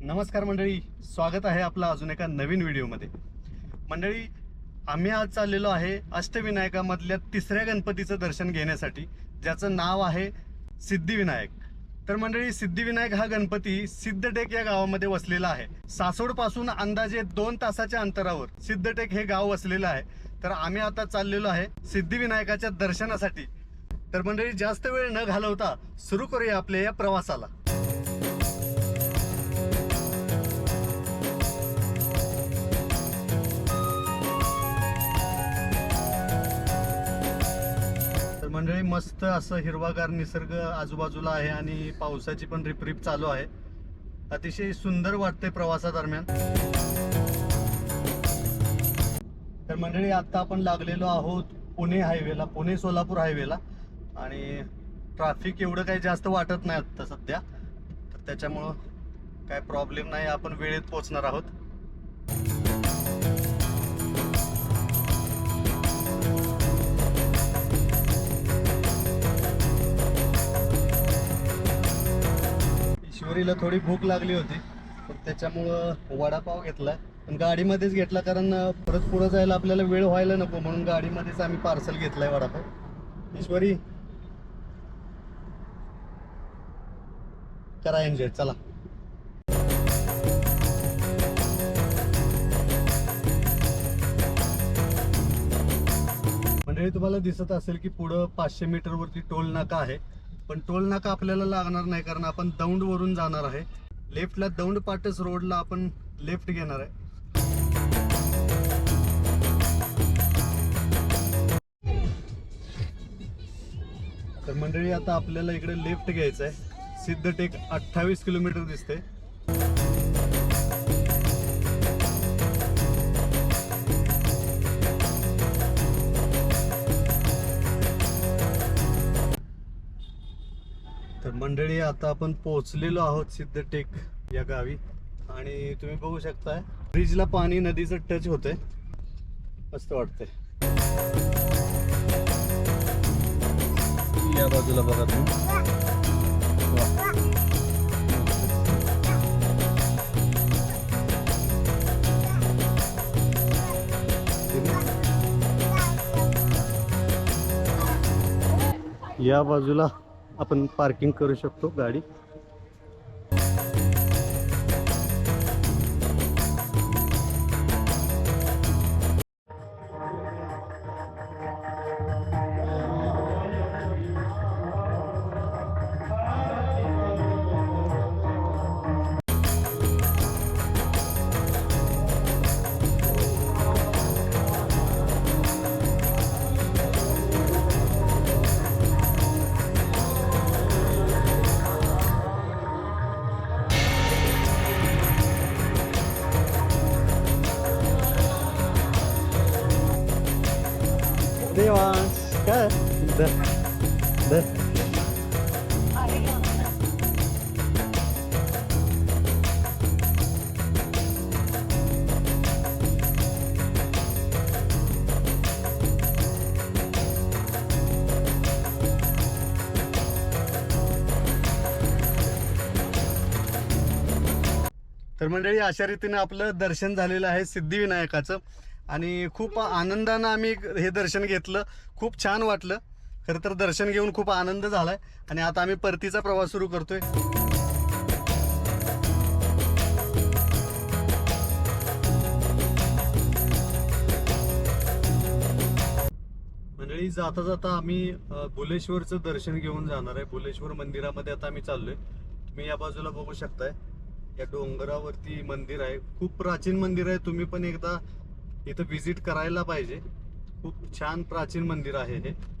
नमस्कार मंडळी स्वागत आहे आपलं अजून एका नवीन व्हिडिओमध्ये. मंडळी आम्ही आज चाललेलो आहे अष्टविनायकामधल्या तिसऱ्या गणपतीचं दर्शन घेण्यासाठी ज्याचं नाव आहे सिद्धिविनायक. तर मंडळी सिद्धिविनायक हा गणपती सिद्धटेक या गावामध्ये वसलेला आहे. सासोडपासून अंदाजे दोन तासाच्या अंतरावर सिद्धटेक हे गाव वसलेलं आहे. तर आम्ही आता चाललेलो आहे सिद्धिविनायकाच्या दर्शनासाठी. तर मंडळी जास्त वेळ न घालवता सुरू करूया आपल्या या प्रवासाला. मंडळी मस्त असं हिरवागार निसर्ग आजूबाजूला आहे आणि पावसाची पण रिपरिप चालू आहे. अतिशय सुंदर वाटते प्रवासादरम्यान. तर मंडळी आता आपण लागलेलो आहोत पुणे हायवेला पुणे सोलापूर हायवेला. आणि ट्रॅफिक एवढं काही जास्त वाटत नाही आत्ता सध्या. तर त्याच्यामुळं काय प्रॉब्लेम नाही आपण वेळेत पोहोचणार आहोत. रात्रीला थोडी भूक लागली होती. तर त्याच्यामुळं वडापाव घेतला. पण गाडीमध्येच घेतला कारण परत पुढं जायला आपल्याला वेळ व्हायला नको. म्हणून गाडीमध्येच आम्ही पार्सल घेतलाय वडापाव. ईश्वरी. करा एन्जॉय चला. मंडळी तुम्हाला दिसत असेल की पुढं पाचशे मीटर वरती टोल नाका आहे. पण टोल नाका आपल्याला लागणार नाही कारण आपण दौंड वरून जाणार आहे. लेफ्टला दौंड पाटस रोडला आपण लेफ्ट घेणार आहे. तर मंडळी आता आपल्याला इकडे लेफ्ट घ्यायचं आहे सिद्धटेक अठ्ठावीस किलोमीटर दिसते तर मंडळी आता आपण पोहोचलेलो आहोत सिद्धटेक या गावी. आणि तुम्ही बघू शकताय ब्रिजला पाणी नदीचं टच होतंय. मस्त वाटतंय. या बाजूला बघा तुम्ही. या बाजूला आपण पार्किंग करू शकतो गाडी. का? धर धर तर मंडळी अशा रीतीने आपलं दर्शन झालेलं आहे सिद्धिविनायकाचं. आणि खूप आनंदानं आम्ही हे दर्शन घेतलं. खूप छान वाटलं. खरं तर दर्शन घेऊन खूप आनंद झालाय. आणि आता आम्ही परतीचा प्रवास सुरू करतोय. मंडळी जाता जाता आम्ही भुलेश्वरचं बुलेश्वरचं दर्शन घेऊन जाणार आहे. बुलेश्वर मंदिरामध्ये आता आम्ही चाललोय. तुम्ही या बाजूला बघू शकताय. या डोंगरावरती मंदिर आहे. खूप प्राचीन मंदिर आहे. तुम्ही पण एकदा इथं व्हिजिट करायला पाहिजे. खूप छान प्राचीन मंदिर आहे हे.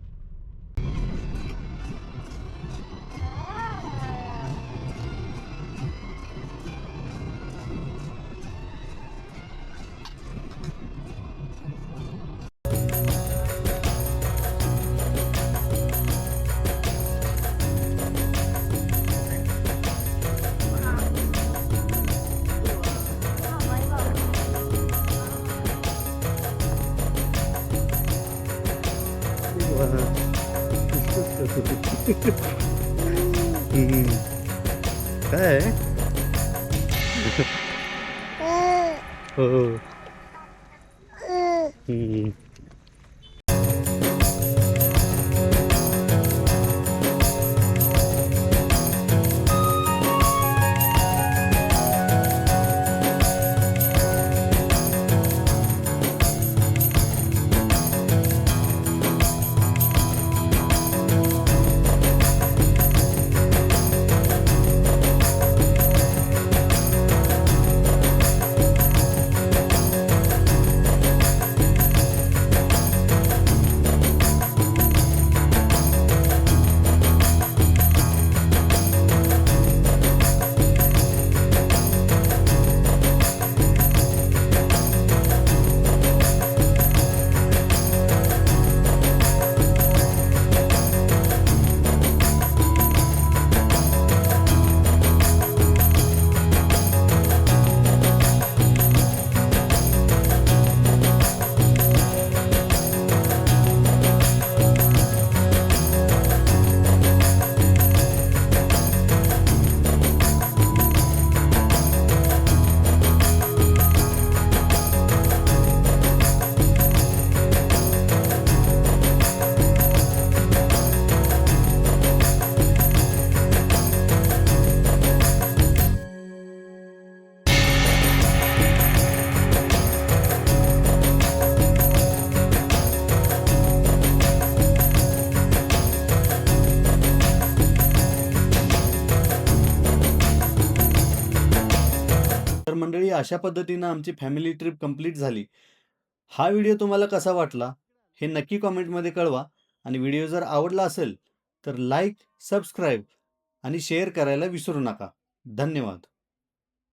हम्म. काय हो हम्म. तर अशा पद्धतीनं आमची फॅमिली ट्रिप कंप्लीट झाली. हा व्हिडिओ तुम्हाला कसा वाटला हे नक्की कॉमेंटमध्ये कळवा. आणि व्हिडिओ जर आवडला असेल तर लाईक सबस्क्राईब आणि शेअर करायला विसरू नका. धन्यवाद.